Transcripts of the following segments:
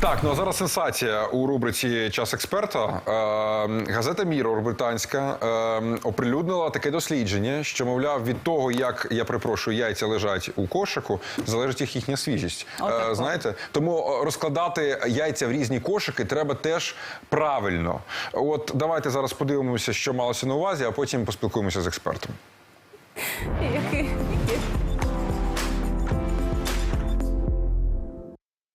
Так, ну а зараз сенсація у рубриці Час експерта. Е, газета Мірор британська е, оприлюднила таке дослідження, що мовляв від того, як я перепрошую, яйця лежать у кошику, залежить їх їхня свіжість. Е, знаєте, тому розкладати яйця в різні кошики треба теж правильно. От давайте зараз подивимося, що малося на увазі, а потім поспілкуємося з експертом.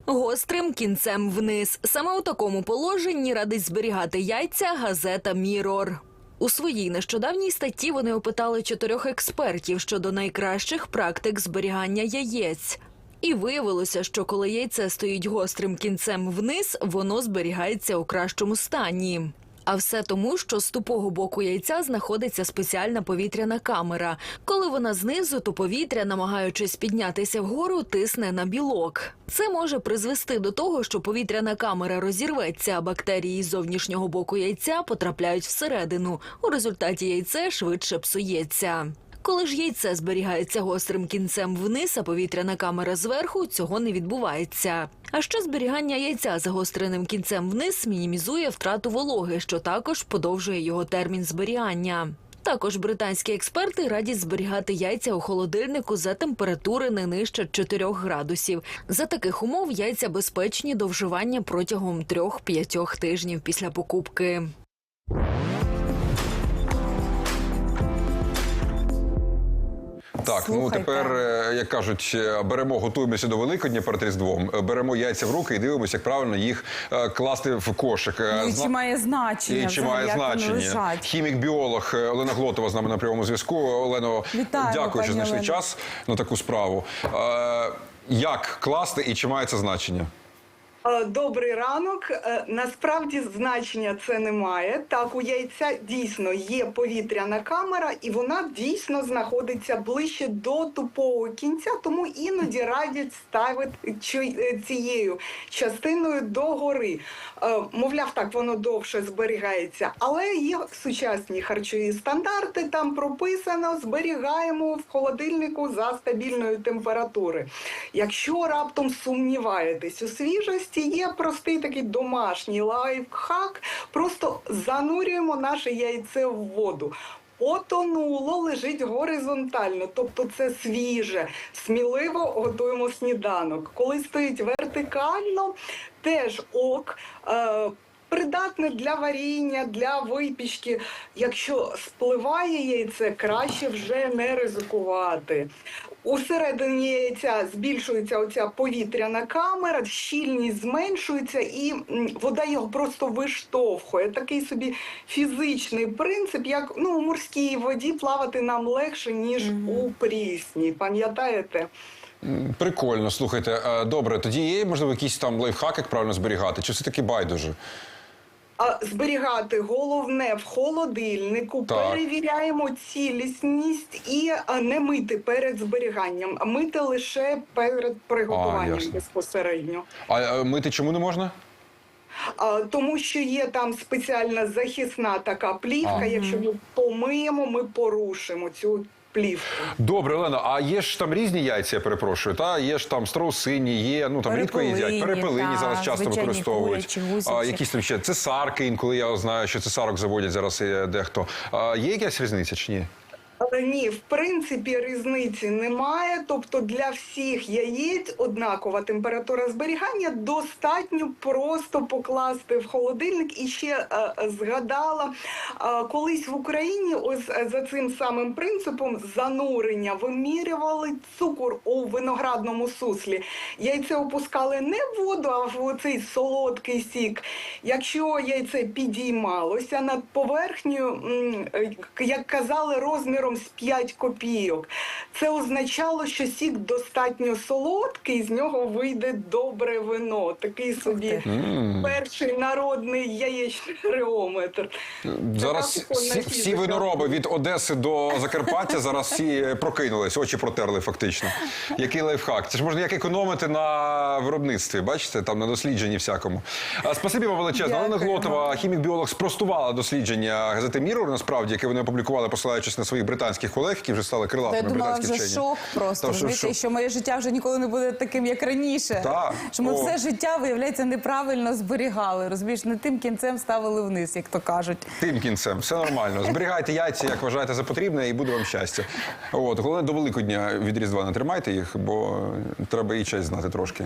Гострим кінцем вниз. Саме у такому положенні радить зберігати яйця газета Мірор. У своїй нещодавній статті вони опитали чотирьох експертів щодо найкращих практик зберігання яєць. І виявилося, що коли яйце стоїть гострим кінцем вниз, воно зберігається у кращому стані. А все тому, що з тупого боку яйця знаходиться спеціальна повітряна камера. Коли вона знизу, то повітря, намагаючись піднятися вгору, тисне на білок. Це може призвести до того, що повітряна камера розірветься, а бактерії з зовнішнього боку яйця потрапляють всередину. У результаті яйце швидше псується. Коли ж яйце зберігається гострим кінцем вниз, а повітряна камера зверху, цього не відбувається. А ще зберігання яйця загостреним кінцем вниз мінімізує втрату вологи, що також подовжує його термін зберігання. Також британські експерти радять зберігати яйця у холодильнику за температури не нижче 4 градусів. За таких умов яйця безпечні до вживання протягом 3-5 тижнів після покупки. Так, ну тепер, е, як кажуть, е, беремо, готуємося до Великодня перед Різдвом, е, беремо яйця в руки і дивимося, як правильно їх класти в кошик. Ну, і зна- чи має значення? І чи взагалі, має як значення? Хімік-біолог Олена Глотова з нами на прямому зв'язку. Олено, Вітаємо, дякую, що знайшли Олено. час на таку справу. Як класти і чи має це значення? Добрий ранок. Е, Насправді значення це не має. Так, у яйця дійсно є повітряна камера, і вона дійсно знаходиться ближче до тупого кінця, тому іноді радять ставити е, цією частиною догори. Е, Мовляв, так воно довше зберігається, але є сучасні харчові стандарти. Там прописано зберігаємо в холодильнику за стабільної температури. Якщо раптом сумніваєтесь у свіжості, є простий такий домашній лайфхак. Просто занурюємо наше яйце в воду. Потонуло, лежить горизонтально, тобто це свіже. Сміливо готуємо сніданок. Коли стоїть вертикально, теж ок. Е, Придатне для варіння, для випічки. Якщо спливає яйце, краще вже не ризикувати. Усередині яйця збільшується оця повітряна камера, щільність зменшується, і вода його просто виштовхує. Такий собі фізичний принцип, як ну, у морській воді плавати нам легше, ніж у прісній. Пам'ятаєте? Прикольно, слухайте. Е, Добре, тоді є, можливо, якийсь там лайфхак, як правильно зберігати, чи все таки байдуже? А зберігати головне в холодильнику, Так. перевіряємо цілісність і а, не мити перед зберіганням, а мити лише перед приготуванням ясно. безпосередньо. А е, мити чому не можна? А, тому що є там спеціальна захисна така плівка. А. Якщо ми помиємо, ми порушимо цю плівку. Добре, Олено, а є ж там різні яйця, я перепрошую. Та є ж там страусині, є, ну там рідко їдять, Перепелині, перепелині та, зараз часто звичайні використовують. курячі, гусячі. а, якісь там ще цесарки, інколи я знаю, що цесарок заводять зараз е, дехто. А, є якась різниця чи ні? Але ні, в принципі різниці немає. Тобто для всіх яєць однакова температура зберігання. Достатньо просто покласти в холодильник. І ще е, згадала е, колись в Україні, ось е, за цим самим принципом занурення вимірювали цукор у виноградному суслі. Яйце опускали не в воду, а в цей солодкий сік. Якщо яйце підіймалося над поверхнею, е, як казали, розміром розміром з 5 копійок. Це означало, що сік достатньо солодкий, з нього вийде добре вино. Такий собі перший народний яєчний реометр. Зараз всі, всі винороби від Одеси до Закарпаття зараз всі прокинулись, очі протерли фактично. Який лайфхак? Це ж можна як економити на виробництві, бачите, там на дослідженні всякому. А, спасибі вам величезно. Олена. Глотова, хімік-біолог, спростувала дослідження газети Мірор, насправді, яке вони опублікували, посилаючись на своїх британських колег, які вже стали Та крилатими я думала, британські вже вчені. шок просто. Та, що розумієте, що моє життя вже ніколи не буде таким, як раніше. Так. Що ми О. все життя, виявляється, неправильно зберігали. Розумієш, не тим кінцем ставили вниз, як то кажуть. Тим кінцем, все нормально. Зберігайте яйця, як вважаєте за потрібне, і буде вам щастя. От головне до Великодня від Різдва не тримайте їх, бо треба і честь знати трошки.